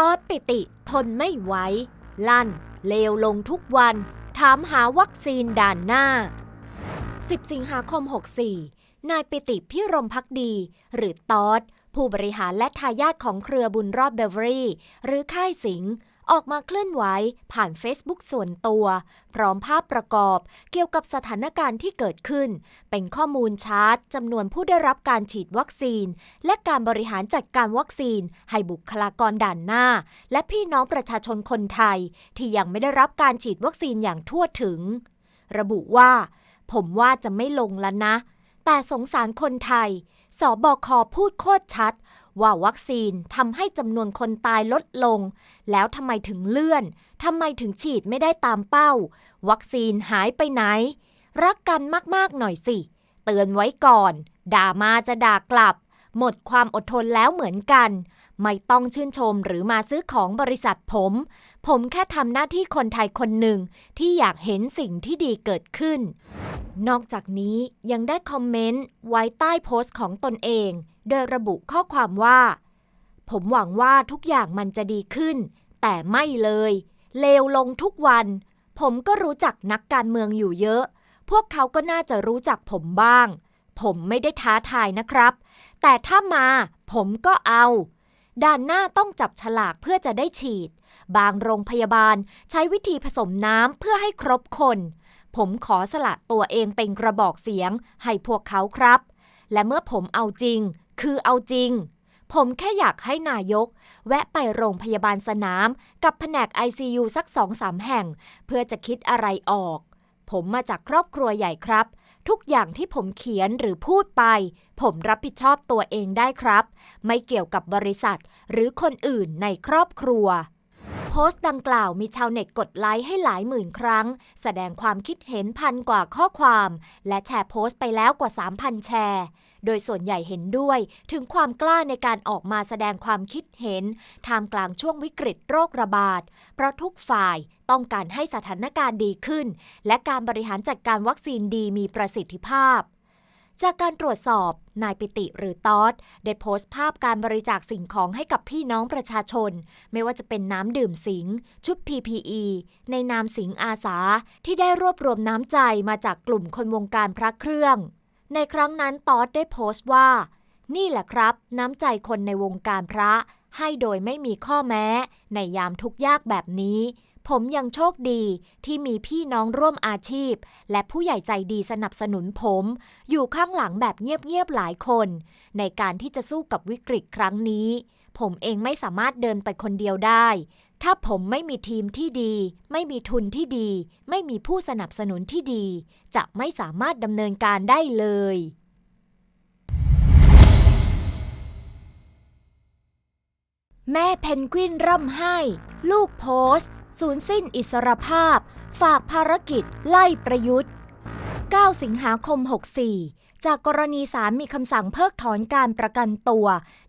ตอดปิติทนไม่ไหว ลั่น เลวลงทุกวัน ถามหาวัคซีนด่านหน้า 10 สิงหาคม 64 นายปิติพิรมพักดี หรือตอดผู้บริหารและทายาทของเครือบุญรอดเบเวอรี่ หรือค่ายสิงห์ ออกมาเคลื่อนไหวผ่าน Facebook ส่วนตัว พร้อมภาพประกอบเกี่ยวกับสถานการณ์ที่เกิดขึ้น เป็นข้อมูลชาร์ตจำนวนผู้ได้รับการฉีดวัคซีน และการบริหารจัดการวัคซีน ให้บุคลากรด่านหน้า และพี่น้องประชาชนคนไทย ที่ยังไม่ได้รับการฉีดวัคซีนอย่างทั่วถึง ระบุว่า ผมว่าจะไม่ลงแล้วนะ แต่สงสารคนไทยสบคพูดโคตรชัด ว่าวัคซีนทำให้จำนวนคนตายลดลง แล้วทำไมถึงเลื่อนทำไมถึงฉีดไม่ได้ตามเป้า วัคซีนหายไปไหน รักกันมากๆหน่อยสิ เตือนไว้ก่อน ด่ามาจะด่ากลับ หมดความอดทนแล้วเหมือนกัน ไม่ต้องชื่นชมหรือมาซื้อของบริษัทผม ผมแค่ทำหน้าที่คนไทยคนหนึ่งที่อยากเห็นสิ่งที่ดีเกิดขึ้น นอกจากนี้ยังได้คอมเมนต์ไว้ใต้โพสต์ของตนเอง โดยระบุข้อความว่า ผมหวังว่าทุกอย่างมันจะดีขึ้น แต่ไม่เลย เลวลงทุกวัน ผมก็รู้จักนักการเมืองอยู่เยอะ พวกเขาก็น่าจะรู้จักผมบ้าง ผมไม่ได้ท้าทายนะครับ แต่ถ้ามาผมก็เอา ด่านหน้าต้องจับฉลากเพื่อจะได้ฉีด บางโรงพยาบาลใช้วิธีผสมน้ำเพื่อให้ครบคน ผมขอสละตัวเองเป็นกระบอกเสียงให้พวกเขาครับ และเมื่อผมเอาจริง คือเอาจริง ผมแค่อยากให้นายก แวะไปโรงพยาบาลสนาม กับแผนก ICU สักสองสามแห่ง เพื่อจะคิดอะไรออก ผมมาจากครอบครัวใหญ่ครับ ทุกอย่างที่ผมเขียนหรือพูดไป ผมรับผิดชอบตัวเองได้ครับ ไม่เกี่ยวกับบริษัท หรือคนอื่นในครอบครัว โพสต์ดังกล่าวมีชาวเน็ตกดไลค์ให้หลายหมื่นครั้ง แสดงความคิดเห็นพันกว่าข้อความ และแชร์โพสต์ไปแล้วกว่า 3,000 แชร์ โดยส่วนใหญ่เห็นด้วยถึงความกล้าในการออกมาแสดงความคิดเห็นท่ามกลางช่วงวิกฤตโรคระบาด เพราะทุกฝ่ายต้องการให้สถานการณ์ดีขึ้น และการบริหารจัดการวัคซีนดีมีประสิทธิภาพ จากการตรวจสอบ นายปิติหรือตอดได้โพสต์ภาพการบริจาคสิ่งของให้กับพี่น้องประชาชน ไม่ว่าจะเป็นน้ำดื่มสิง ชุด PPE ในนามสิงอาสา ที่ได้รวบรวมน้ำใจมาจากกลุ่มคนวงการพระเครื่อง ในครั้งนั้นตอดได้โพสต์ว่า นี่แหละครับ น้ำใจคนในวงการพระ ให้โดยไม่มีข้อแม้ ในยามทุกยากแบบนี้ ผมยังโชคดีที่มีพี่น้องร่วมอาชีพ และผู้ใหญ่ใจดีสนับสนุนผม อยู่ข้างหลังแบบเงียบๆหลายคน ในการที่จะสู้กับวิกฤตครั้งนี้ ผมเองไม่สามารถเดินไปคนเดียวได้ ถ้าผมไม่มีทีมที่ดี ไม่มีทุนที่ดี ไม่มีผู้สนับสนุนที่ดี จะไม่สามารถดำเนินการได้เลยแม่เพนกวินร่ำไห้ ลูกโพสต์ สูญสิ้นอิสรภาพ ฝากภารกิจไล่ประยุทธ์ 9 สิงหาคม 64 จากกรณีศาลมีคำสั่งเพิกถอนการประกันตัว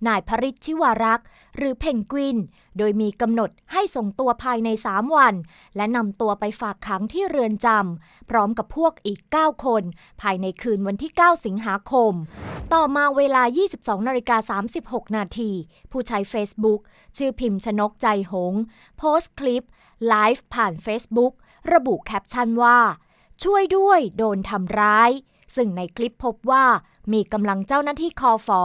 นายพริชชิวารักษ์หรือเพนกวิน โดยมีกำหนดให้ส่งตัวภายใน 3 วัน และนำตัวไปฝากขังที่เรือนจำพร้อมกับพวกอีก 9 คน ภายในคืนวันที่ 9 สิงหาคม ต่อมาเวลา 22นาฬิกา36 นาที ผู้ใช้ Facebook ชื่อพิมพ์ชนกใจหง โพสต์คลิป ไลฟ์ผ่าน Facebook ระบุแคปชั่นว่า ช่วยด้วยโดนทำร้าย ซึ่งในคลิปพบว่ามีกำลังเจ้าหน้าที่คอฟอ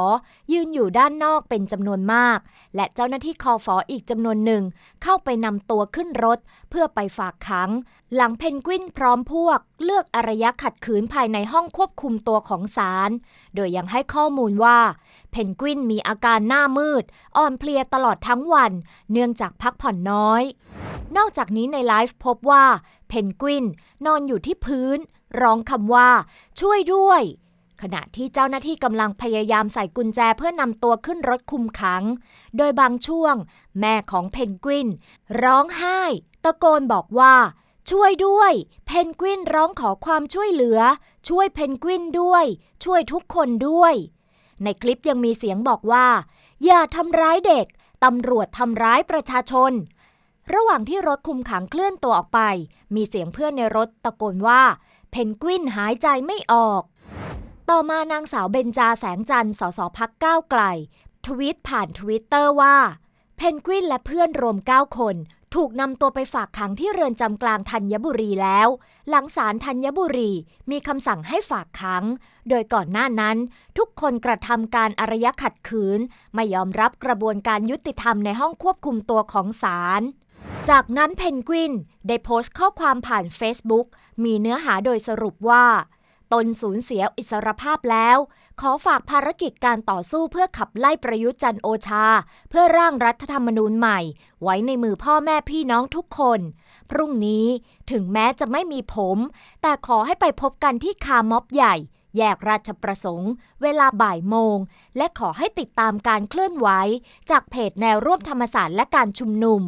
ยืนอยู่ด้านนอกเป็นจำนวนมาก และเจ้าหน้าที่คอฟออีกจำนวนหนึ่ง เข้าไปนำตัวขึ้นรถ เพื่อไปฝากขัง หลังเพนกวินพร้อมพวก เลือกอารยะขัดขืนภายในห้องควบคุมตัวของศาลโดยยังให้ข้อมูลว่า เพนกวินมีอาการหน้ามืด อ่อนเพลียตลอดทั้งวัน เนื่องจากพักผ่อนน้อย นอกจากนี้ในไลฟ์พบว่า เพนกวินนอนอยู่ที่พื้น ร้องคำว่า ช่วยด้วย ขณะที่เจ้าหน้าที่กำลังพยายามใส่กุญแจเพื่อนำตัวขึ้นรถคุมขัง โดยบางช่วง แม่ของเพนกวิน ร้องไห้ ตะโกนบอกว่า ช่วยด้วย เพนกวินร้องขอความช่วยเหลือ ช่วยเพนกวินด้วย ช่วยทุกคนด้วย ในคลิปยังมีเสียงบอกว่า อย่าทำร้ายเด็กตำรวจทำร้ายประชาชน ระหว่างที่รถคุมขังเคลื่อนตัวออกไป มีเสียงเพื่อนในรถตะโกนว่า เพนกวินหายใจไม่ออก ต่อมานางสาวเบนจาแสงจันทร์สสพักก้าวไกล ทวีตผ่านทวิตเตอร์ว่าเพเพนกวินและเพื่อนรวม 9 คน ถูกนำตัวไปฝากขังที่เรือนจำกลางธัญบุรีแล้ว หลังศาลธัญบุรีมีคำสั่งให้ฝากขัง โดยก่อนหน้านั้น ทุกคนกระทำการอารยะขัดขืน ไม่ยอมรับกระบวนการยุติธรรมในห้องควบคุมตัวของศาล จากนั้นเพนกวินได้โพสต์ข้อความผ่าน Facebook มีเนื้อหาโดยสรุปว่า ตนสูญเสียอิสรภาพแล้ว ขอฝากภารกิจการต่อสู้เพื่อขับไล่ประยุทธ์จันโอชา เพื่อร่างรัฐธรรมนูญใหม่ ไว้ในมือพ่อแม่พี่น้องทุกคน พรุ่งนี้ถึงแม้จะไม่มีผม แต่ขอให้ไปพบกันที่คาร์ม็อบใหญ่ แยกราชประสงค์ เวลาบ่ายโมง และขอให้ติดตามการเคลื่อนไหว จากเพจแนวร่วมธรรมศาสตร์และการชุมนุม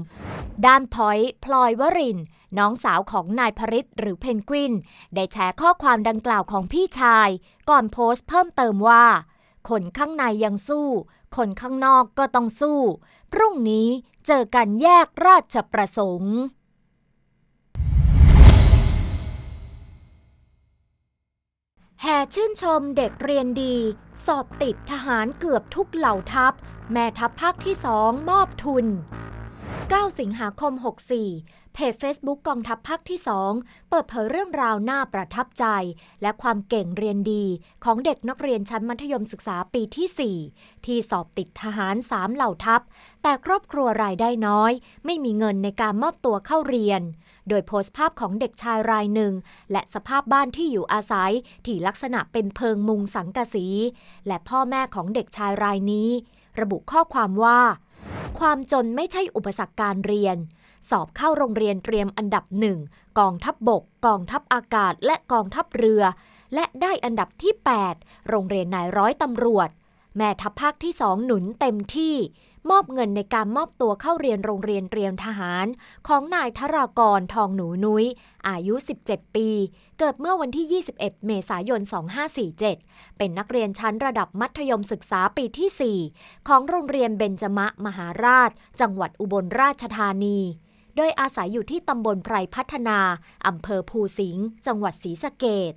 ด้านพอยต์พลอยวรินน้องสาวของนายพริตหรือเพนกวิน ได้แชร์ข้อความดังกล่าวของพี่ชาย ก่อนโพสต์เพิ่มเติมว่า คนข้างในยังสู้ คนข้างนอกก็ต้องสู้ พรุ่งนี้เจอกันแยกราชประสงค์ แห่ชื่นชมเด็กเรียนดี สอบติดทหารเกือบทุกเหล่าทัพ แม่ทัพภาคที่สองมอบทุน 9 สิงหาคม 64 เพจ Facebook กองทัพภาคที่ 2 เปิดเผยเรื่องราวน่าประทับใจ และความเก่งเรียนดี ของเด็กนักเรียนชั้นมัธยมศึกษาปีที่ 4 ที่สอบติดทหาร 3 เหล่าทัพ แต่ครอบครัวรายได้น้อย ไม่มีเงินในการมอบตัวเข้าเรียน โดยโพสต์ภาพของเด็กชายรายหนึ่ง และสภาพบ้านที่อยู่อาศัย ที่ลักษณะเป็นเพิงมุงสังกะสี และพ่อแม่ของเด็กชายรายนี้ ระบุข้อความว่า ความจนไม่ใช่อุปสรรคการเรียน สอบเข้าโรงเรียนเตรียมอันดับหนึ่งกองทัพบบก กองทัพอากาศ และกองทัพเรือ และได้อันดับที่ 8 โรงเรียนนายร้อยตำรวจ แม่ทัพภาคที่สองหนุนเต็มที่ มอบเงินในการมอบตัวเข้าเรียนโรงเรียนเตรียมทหาร ของนายธรากรทองหนูนุ้ย อายุ 17 ปี เกิดเมื่อวันที่ 21 เมษายน 2547 เป็นนักเรียนชั้นระดับมัธยมศึกษาปีที่ 4 ของโรงเรียนเบญจมะมหาราช จังหวัดอุบลราชธานี โดยอาศัยอยู่ที่ตำบลไพรพัฒนาอำเภอภูสิงห์จังหวัดศรีสะเกด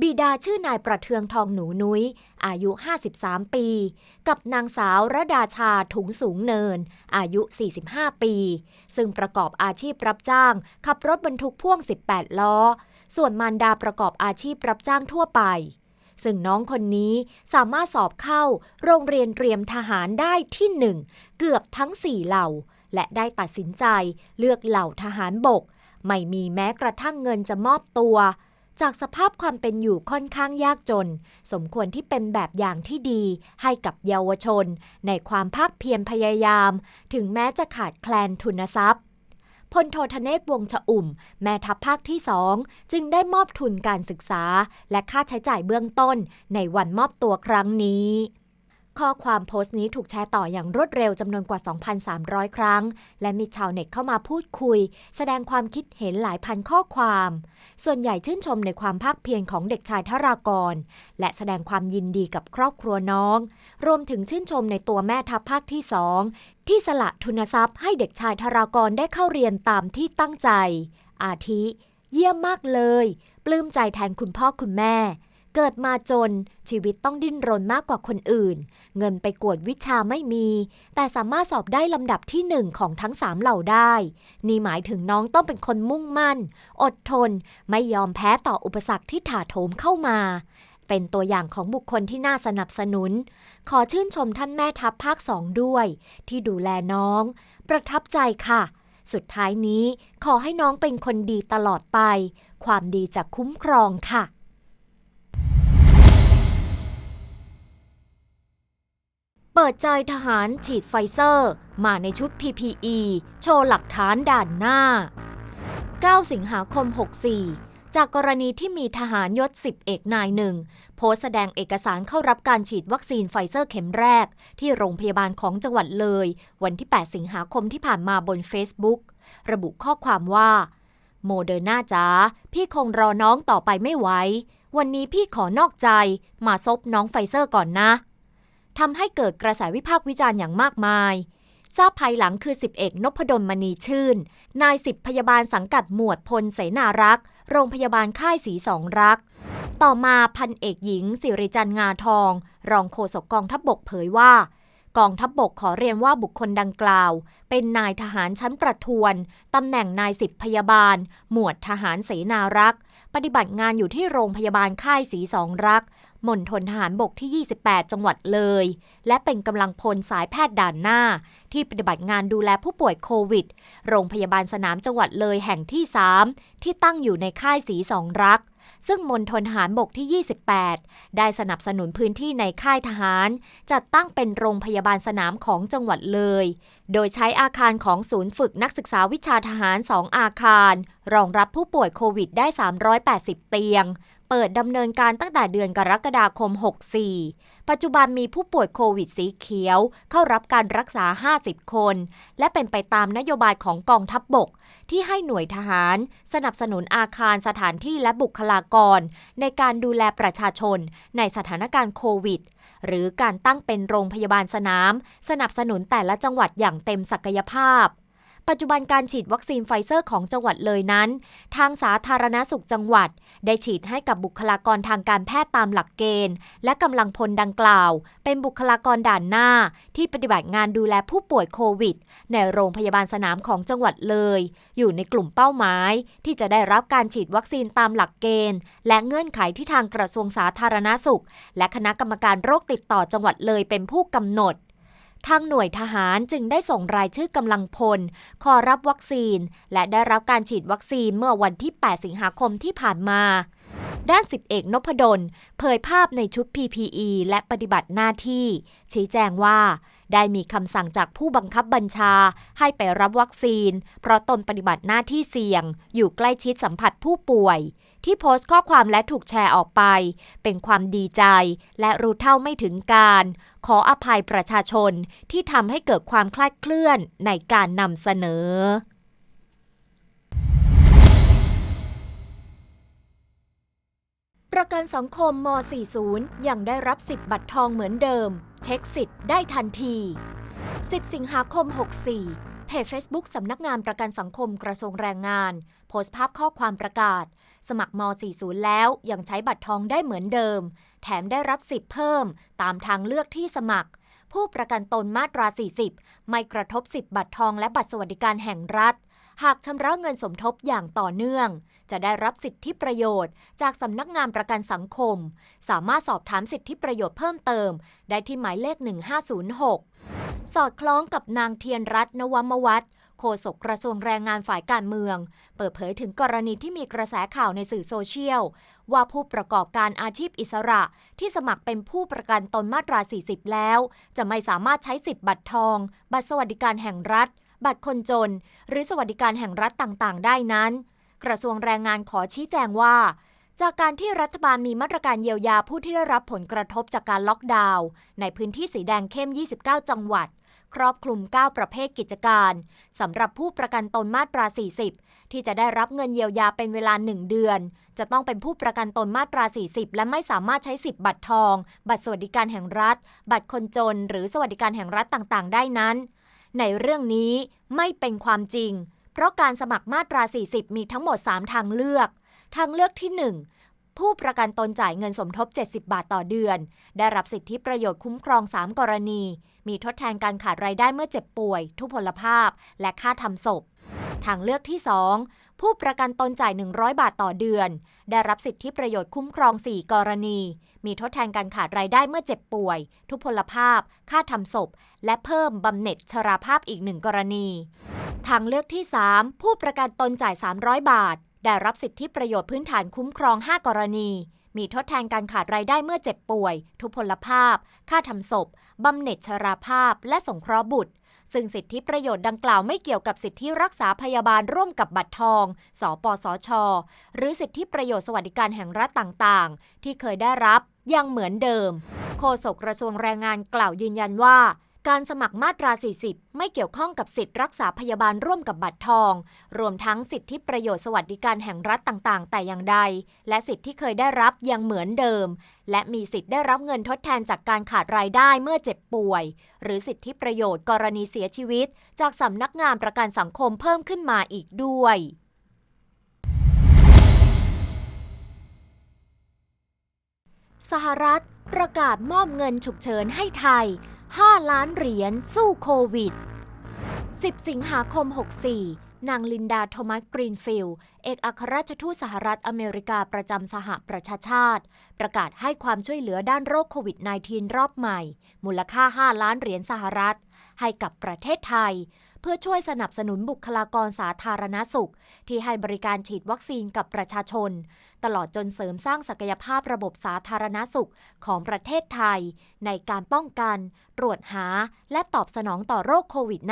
บิดาชื่อนายประเทืองทองหนูนุ้ย อายุ 53 ปี กับนางสาวระดาชาถุงสูงเนิน อายุ 45 ปี ซึ่งประกอบอาชีพรับจ้าง ขับรถบรรทุกพ่วง 18 ล้อ ส่วนมารดาประกอบอาชีพรับจ้างทั่วไป ซึ่งน้องคนนี้สามารถสอบเข้า โรงเรียนเตรียมทหารได้ที่หนึ่งเกือบทั้ง4เหล่า และได้ตัดสินใจเลือกเหล่าทหารบก ไม่มีแม้กระทั่งเงินจะมอบตัว จากสภาพความเป็นอยู่ค่อนข้างยากจน สมควรที่เป็นแบบอย่างที่ดีให้กับเยาวชน ในความภาคเพียรพยายาม ถึงแม้จะขาดแคลนทุนทรัพย์พลโทธเนศวงศ์ชอุ่ม แม่ทัพภาคที่สองจึงได้มอบทุนการศึกษา และค่าใช้จ่ายเบื้องต้นในวันมอบตัวครั้งนี้ ข้อความโพสต์นี้ถูกแชร์ต่ออย่างรวดเร็วจำนวนกว่า 2,300 ครั้ง และมีชาวเน็ตเข้ามาพูดคุย แสดงความคิดเห็นหลายพันข้อความ ส่วนใหญ่ชื่นชมในความภาคเพียรของเด็กชายทรากร และแสดงความยินดีกับครอบครัวน้อง รวมถึงชื่นชมในตัวแม่ทัพภาคที่สองที่สละทุนทรัพย์ให้เด็กชายทรากรได้เข้าเรียนตามที่ตั้งใจ อาทิ เยี่ยมมากเลย ปลื้มใจแทนคุณพ่อคุณแม่ เกิดมาจนชีวิตต้องดิ้นรนมากกว่าคนอื่น เงินไปกวดวิชาไม่มี แต่สามารถสอบได้ลำดับที่หนึ่งของทั้งสามเหล่าได้ นี่หมายถึงน้องต้องเป็นคนมุ่งมั่น อดทน ไม่ยอมแพ้ต่ออุปสรรคที่ถาโถมเข้ามา เป็นตัวอย่างของบุคคลที่น่าสนับสนุน ขอชื่นชมท่านแม่ทัพภาคสองด้วย ที่ดูแลน้อง ประทับใจค่ะสุดท้ายนี้ขอให้น้องเป็นคนดีตลอดไป ความดีจะคุ้มครองค่ะ เปิดใจทหารฉีดไฟเซอร์ มาในชุด PPE โชว์หลักฐานด่านหน้า 9 สิงหาคม 64 จากกรณีที่มีทหารยศ 10 เอกนายหนึ่งโพสต์แสดงเอกสารเข้ารับการฉีดวัคซีนไฟเซอร์เข็มแรก ที่โรงพยาบาลของจังหวัดเลย วันที่ 8 สิงหาคมที่ผ่านมาบน Facebook ระบุข้อความว่าโมเดอร์นาจ๋าพี่คงรอน้องต่อไปไม่ไหว วันนี้พี่ขอนอกใจ มาซบน้องไฟเซอร์ก่อนนะ ทำให้เกิดกระแสวิพากษ์วิจารณ์อย่างมากมาย ทราบภายหลังคือสิบเอกนพดลมณีชื่น นายสิบพยาบาลสังกัดหมวดพลเสนารักษ์ โรงพยาบาลค่ายสีสองรัก ต่อมาพันเอกหญิง สิริจันงาทอง รองโฆษกกองทัพบบกเผยว่ากองทัพบบกขอเรียนว่าบุคคลดังกล่าว เป็นนายทหารชั้นประทวน ตำแหน่งนายสิบพยาบาล หมวดทหารเสนารักษ์ ปฏิบัติงานอยู่ที่โรงพยาบาลค่ายสีสองรัก มณฑลทหารบกที่ 28 จังหวัดเลย และเป็นกำลังพลสายแพทย์ด่านหน้า ที่ปฏิบัติงานดูแลผู้ป่วยโควิด โรงพยาบาลสนามจังหวัดเลยแห่งที่ 3 ที่ตั้งอยู่ในค่ายสีสองรัก ซึ่งมณฑลทหารบกที่ 28 ได้สนับสนุนพื้นที่ในค่ายทหาร จัดตั้งเป็นโรงพยาบาลสนามของจังหวัดเลย โดยใช้อาคารของศูนย์ฝึกนักศึกษาวิชาทหาร 2 อาคาร รองรับผู้ป่วยโควิดได้ 380 เตียง เปิดดำเนินการตั้งแต่เดือนกรกฎาคม 64 ปัจจุบันมีผู้ป่วยโควิดสีเขียว เข้ารับการรักษา 50 คน และเป็นไปตามนโยบายของกองทัพบบก ที่ให้หน่วยทหาร สนับสนุนอาคารสถานที่และบุคลากร ในการดูแลประชาชนในสถานการณ์โควิด หรือการตั้งเป็นโรงพยาบาลสนาม สนับสนุนแต่ละจังหวัดอย่างเต็มศักยภาพ ปัจจุบันการฉีดวัคซีนไฟเซอร์ของจังหวัดเลยนั้น ทางสาธารณสุขจังหวัด ได้ฉีดให้กับบุคลากรทางการแพทย์ตามหลักเกณฑ์ และกำลังพลดังกล่าว เป็นบุคลากรด่านหน้า ที่ปฏิบัติงานดูแลผู้ป่วยโควิด ในโรงพยาบาลสนามของจังหวัดเลย อยู่ในกลุ่มเป้าหมาย ที่จะได้รับการฉีดวัคซีนตามหลักเกณฑ์ และเงื่อนไขที่ทางกระทรวงสาธารณสุข และคณะกรรมการโรคติดต่อจังหวัดเลยเป็นผู้กำหนด ทางหน่วยทหารจึงได้ส่งรายชื่อกำลังพล ขอรับวัคซีน และได้รับการฉีดวัคซีนเมื่อวันที่ 8 สิงหาคมที่ผ่านมา ด้านสิบเอกนพดล เผยภาพในชุด PPE และปฏิบัติหน้าที่ ชี้แจงว่า ได้มีคำสั่งจากผู้บังคับบัญชาให้ไปรับวัคซีน เพราะตนปฏิบัติหน้าที่เสี่ยง อยู่ใกล้ชิดสัมผัสผู้ป่วยที่โพสต์ข้อความและถูกแชร์ออกไป เป็นความดีใจและรู้เท่าไม่ถึงการ ขออภัยประชาชนที่ทำให้เกิดความคลาดเคลื่อนในการนำเสนอประกันสังคมม 40 ยังได้รับสิทธิ์บัตรทองเหมือนเดิม เช็คสิทธิ์ได้ทันที 10 สิงหาคม 64 เพจ Facebook สำนักงานประกันสังคมกระทรวงแรงงาน พสต์ภาพข้อความประกาศ สมัครม 40 แล้วยังใช้บัตรทองได้เหมือนเดิม แถมได้รับสิทธิ์เพิ่ม ตามทางเลือกที่สมัคร ผู้ประกันตนมาตรา 40 ไม่กระทบสิทธิ์บัตรทองและบัตรสวัสดิการแห่งรัฐ หากชำระเงินสมทบอย่างต่อเนื่อง จะได้รับสิทธิประโยชน์ จากสำนักงานประกันสังคม สามารถสอบถามสิทธิประโยชน์เพิ่มเติม ได้ที่หมายเลข 1506สอดคล้องกับนางเทียนรัตน์นวมวัฒน์ โฆษกกระทรวงแรงงานฝ่ายการเมือง เปิดเผยถึงกรณีที่มีกระแสข่าวในสื่อโซเชียล ว่าผู้ประกอบการอาชีพอิสระที่สมัครเป็นผู้ประกันตนมาตรา 40 แล้ว จะไม่สามารถใช้สิทธิ์บัตรทอง บัตรสวัสดิการแห่งรัฐ บัตรคนจน หรือสวัสดิการแห่งรัฐต่างๆ ได้นั้น กระทรวงแรงงานขอชี้แจงว่าจากการที่รัฐบาลมีมาตรการเยียวยาผู้ที่ได้รับผลกระทบจากการล็อกดาวน์ในพื้นที่สีแดงเข้ม 29 จังหวัด ครอบคลุม 9 ประเภทกิจการสำหรับผู้ประกันตนมาตรา 40 ที่จะได้รับเงินเยียวยาเป็นเวลา 1 เดือน จะต้องเป็นผู้ประกันตนมาตรา 40 และไม่สามารถใช้สิทธิ์บัตรทอง บัตรสวัสดิการแห่งรัฐ บัตรคนจน หรือสวัสดิการแห่งรัฐต่างๆ ได้นั้น ในเรื่องนี้ไม่เป็นความจริง เพราะการสมัครมาตรา 40 มีทั้งหมด 3 ทางเลือก ทางเลือกที่ 1 ผู้ประกันตนจ่ายเงินสมทบ 70 บาทต่อเดือน ได้รับสิทธิประโยชน์คุ้มครอง 3 กรณี มีทดแทนการขาดรายได้เมื่อเจ็บป่วย ทุพพลภาพ และค่าทำศพ ทางเลือกที่ 2 ผู้ประกันตนจ่าย 100 บาทต่อเดือน ได้รับสิทธิประโยชน์คุ้มครอง 4 กรณี มีทดแทนการขาดรายได้เมื่อเจ็บป่วย ทุพพลภาพ ค่าทำศพ และเพิ่มบำเหน็จชราภาพอีก1กรณีทางเลือกที่ 3 ผู้ประกันตนจ่าย 300 บาท ได้รับสิทธิประโยชน์พื้นฐานคุ้มครอง 5 กรณี มีทดแทนการขาดรายได้เมื่อเจ็บป่วย ทุพพลภาพ ค่าทำศพบำเหน็จชราภาพ และสงเคราะห์บุตร ซึ่งสิทธิประโยชน์ดังกล่าวไม่เกี่ยวกับสิทธิรักษาพยาบาลร่วมกับบัตรทองสปสชหรือสิทธิประโยชน์สวัสดิการแห่งรัฐต่างๆ ที่เคยได้รับยังเหมือนเดิม โฆษกกระทรวงแรงงานกล่าวยืนยันว่า การสมัครมาตรา 40 ไม่เกี่ยวข้องกับสิทธิรักษาพยาบาลร่วมกับบัตรทอง รวมทั้งสิทธิประโยชน์สวัสดิการแห่งรัฐต่าง ๆ แต่อย่างใด และสิทธิที่เคยได้รับยังเหมือนเดิม และมีสิทธิ์ได้รับเงินทดแทนจากการขาดรายได้เมื่อเจ็บป่วย หรือสิทธิประโยชน์กรณีเสียชีวิต จากสำนักงานประกันสังคมเพิ่มขึ้นมาอีกด้วยสหรัฐประกาศมอบเงินฉุกเฉินให้ไทย 5 ล้านเหรียญสู้โควิด 10 สิงหาคม 64 นางลินดาโทมัสกรีนฟิลเอกอัครราชทูตสหรัฐอเมริกาประจำสหประชาชาติ ประกาศให้ความช่วยเหลือด้านโรคโควิด -19 รอบใหม่ มูลค่า 5 ล้านเหรียญสหรัฐ ให้กับประเทศไทย เพื่อช่วยสนับสนุนบุคลากรสาธารณสุข ที่ให้บริการฉีดวัคซีนกับประชาชน ตลอดจนเสริมสร้างศักยภาพระบบสาธารณสุขของประเทศไทย ในการป้องกัน ตรวจหา และตอบสนองต่อโรคโควิด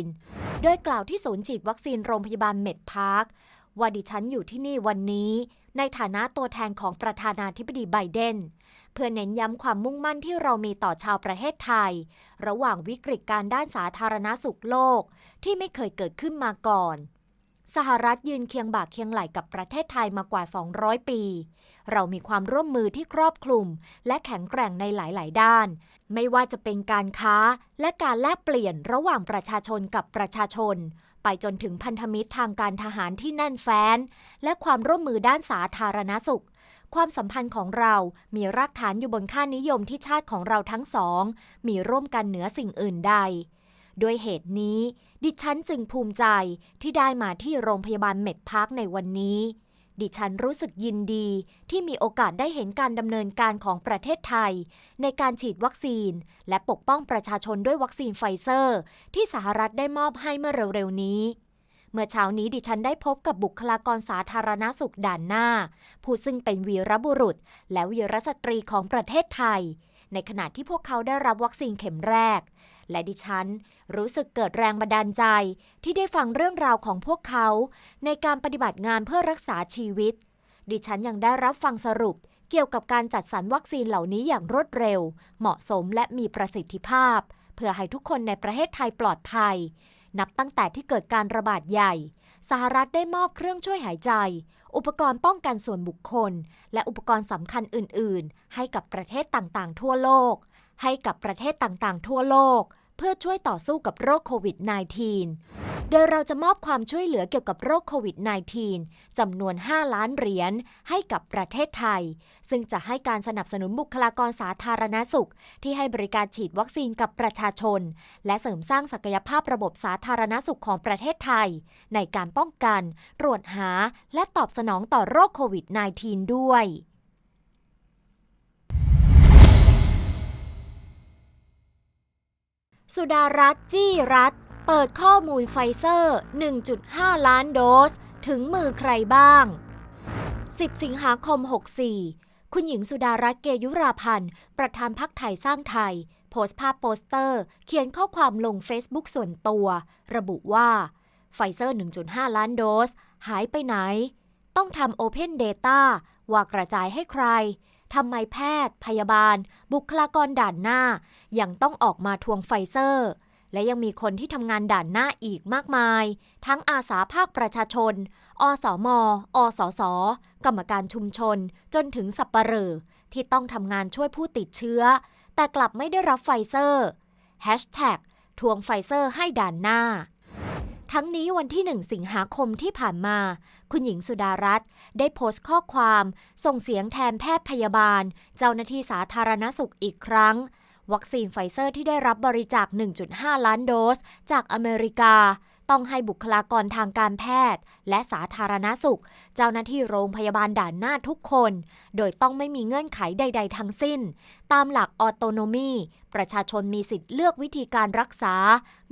-19 โดยกล่าวที่ศูนย์ฉีดวัคซีนโรงพยาบาลเมดพาร์คว่าดิฉันอยู่ที่นี่วันนี้ ในฐานะตัวแทนของประธานาธิบดีไบเดนเพื่อเน้นย้ำความมุ่งมั่นที่เรามีต่อชาวประเทศไทย ระหว่างวิกฤตการด้านสาธารณสุขโลกที่ไม่เคยเกิดขึ้นมาก่อน สหรัฐยืนเคียงบ่าเคียงไหลกับประเทศไทยมากว่า 200 ปี เรามีความร่วมมือที่ครอบคลุม และแข็งแกร่งในหลาย ๆ ด้าน ไม่ว่าจะเป็นการค้าและการแลกเปลี่ยนระหว่างประชาชนกับประชาชน ไปจนถึงพันธมิตรทางการทหารที่แน่นแฟ้น และความร่วมมือด้านสาธารณสุข ความสัมพันธ์ของเรามีรากฐานอยู่บนค่านิยมที่ชาติของเราทั้งสอง มีร่วมกันเหนือสิ่งอื่นใด ด้วยเหตุนี้ ดิฉันจึงภูมิใจที่ได้มาที่โรงพยาบาลเม็ดพาร์คในวันนี้ ดิฉันรู้สึกยินดีที่มีโอกาสได้เห็นการดำเนินการของประเทศไทย ในการฉีดวัคซีน และปกป้องประชาชนด้วยวัคซีนไฟเซอร์ ที่สหรัฐได้มอบให้เมื่อเร็วๆนี้ เมื่อเช้านี้ดิฉันได้พบกับบุคลากรสาธารณสุขด่านหน้า ผู้ซึ่งเป็นวีรบุรุษ และวีรสตรีของประเทศไทย ในขณะที่พวกเขาได้รับวัคซีนเข็มแรก และดิฉันรู้สึกเกิดแรงบันดาลใจที่ได้ฟังเรื่องราวของพวกเขา ในการปฏิบัติงานเพื่อรักษาชีวิต ดิฉันยังได้รับฟังสรุปเกี่ยวกับการจัดสรรวัคซีนเหล่านี้อย่างรวดเร็ว เหมาะสมและมีประสิทธิภาพ เพื่อให้ทุกคนในประเทศไทยปลอดภัย นับตั้งแต่ที่เกิดการระบาดใหญ่ สหรัฐได้มอบเครื่องช่วยหายใจ อุปกรณ์ป้องกันส่วนบุคคล และอุปกรณ์สำคัญอื่น ๆ ให้กับประเทศต่าง ๆ ทั่วโลก ให้กับประเทศต่างๆ ทั่วโลก เพื่อช่วยต่อสู้กับโรคโควิด -19 โดยเราจะมอบความช่วยเหลือเกี่ยวกับโรคโควิด -19 จำนวน 5 ล้านเหรียญให้กับประเทศไทย ซึ่งจะให้การสนับสนุนบุคลากรสาธารณสุข ที่ให้บริการฉีดวัคซีนกับประชาชน และเสริมสร้างศักยภาพระบบสาธารณสุขของประเทศไทย ในการป้องกัน ตรวจหา และตอบสนองต่อโรคโควิด -19 ด้วย สุดารัตน์จี้รัฐเปิดข้อมูลไฟเซอร์ 1.5 ล้านโดส ถึงมือใครบ้าง 10 สิงหาคม 64 คุณหญิงสุดารัตน์เกยุราพันธ์ ประธานพักไทยสร้างไทย โพสต์ภาพโปสเตอร์ เขียนข้อความลง Facebook ส่วนตัว ระบุว่า ไฟเซอร์ 1.5 ล้านโดส หายไปไหน ต้องทำ Open Data ว่ากระจายให้ใคร ทำไมแพทย์ พยาบาล บุคลากรด่านหน้า ยังต้องออกมาทวงไฟเซอร์ และยังมีคนที่ทำงานด่านหน้าอีกมากมาย ทั้งอาสาภาคประชาชน อสมอสสกรรมการชุมชน จนถึงสับปเหร่อที่ต้องทำงานช่วยผู้ติดเชื้อ แต่กลับไม่ได้รับไฟเซอร์ Hashtag ทวงไฟเซอร์ให้ด่านหน้า ทั้งนี้วันที่ 1 สิงหาคมที่ผ่านมา คุณหญิงสุดารัตน์ได้โพสต์ข้อความ ส่งเสียงแทนแพทย์พยาบาล เจ้าหน้าที่สาธารณสุขอีกครั้ง วัคซีนไฟเซอร์ที่ได้รับบริจาค 1.5 ล้านโดส จากอเมริกา ต้องให้บุคลากรทางการแพทย์ และสาธารณสุข เจ้าหน้าที่โรงพยาบาลด่านหน้าทุกคน โดยต้องไม่มีเงื่อนไขใด ๆ ทั้งสิ้น ตามหลักออโตโนมี ประชาชนมีสิทธิ์เลือกวิธีการรักษา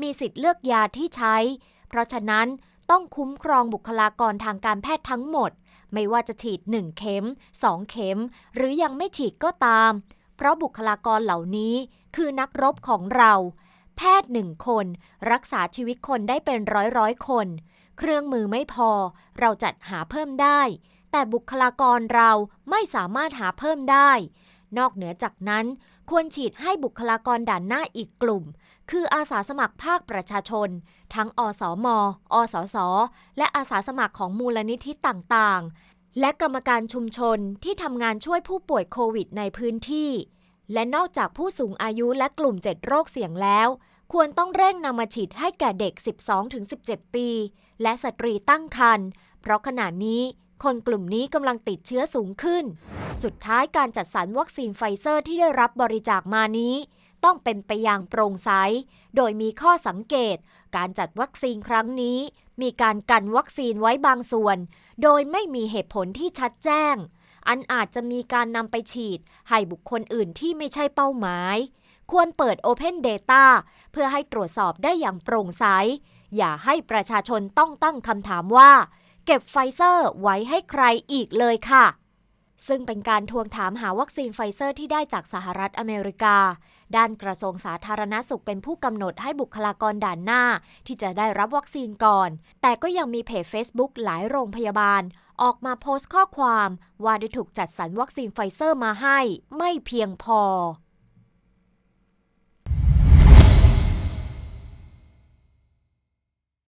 มีสิทธิ์เลือกยาที่ใช้ เพราะฉะนั้นต้องคุ้มครองบุคลากรทางการแพทย์ทั้งหมด ไม่ว่าจะฉีด 1 เข็ม 2 เข็ม หรือยังไม่ฉีดก็ตาม เพราะบุคลากรเหล่านี้คือนักรบของเรา แพทย์หนึ่งคน รักษาชีวิตคนได้เป็นร้อยร้อยคน เครื่องมือไม่พอ เราจัดหาเพิ่มได้ แต่บุคลากรเราไม่สามารถหาเพิ่มได้ นอกเหนือจากนั้น ควรฉีดให้บุคลากรด่านหน้าอีกกลุ่ม คืออาสาสมัครภาคประชาชน ทั้งอสมอสส และอาสาสมัครของมูลนิธิต่างๆ และกรรมการชุมชนที่ทำงานช่วยผู้ป่วยโควิดในพื้นที่ และนอกจากผู้สูงอายุและกลุ่ม 7 โรคเสี่ยงแล้ว ควรต้องเร่งนำมาฉีดให้แก่เด็ก 12-17 ปี และสตรีตั้งครรภ์เพราะขณะนี้คนกลุ่มนี้กำลังติดเชื้อสูงขึ้น สุดท้ายการจัดสรรวัคซีนไฟเซอร์ที่ได้รับบริจาคมานี้ ต้องเป็นไปอย่างโปร่งใส โดยมีข้อสังเกต การจัดวัคซีนครั้งนี้ มีการกันวัคซีนไว้บางส่วน โดยไม่มีเหตุผลที่ชัดแจ้ง อันอาจจะมีการนำไปฉีด ให้บุคคลอื่นที่ไม่ใช่เป้าหมาย ควรเปิด Open Data เพื่อให้ตรวจสอบได้อย่างโปร่งใส อย่าให้ประชาชนต้องตั้งคำถามว่า เก็บไฟเซอร์ไว้ให้ใครอีกเลยค่ะซึ่งเป็นการทวงถามหาวัคซีนไฟเซอร์ที่ได้จากสหรัฐอเมริกา ด้านกระทรวงสาธารณสุขเป็นผู้กำหนดให้บุคลากรด่านหน้า ที่จะได้รับวัคซีนก่อน แต่ก็ยังมีเพจ Facebook หลายโรงพยาบาล ออกมาโพสต์ข้อความ ว่าได้ถูกจัดสรรวัคซีนไฟเซอร์มาให้ ไม่เพียงพอ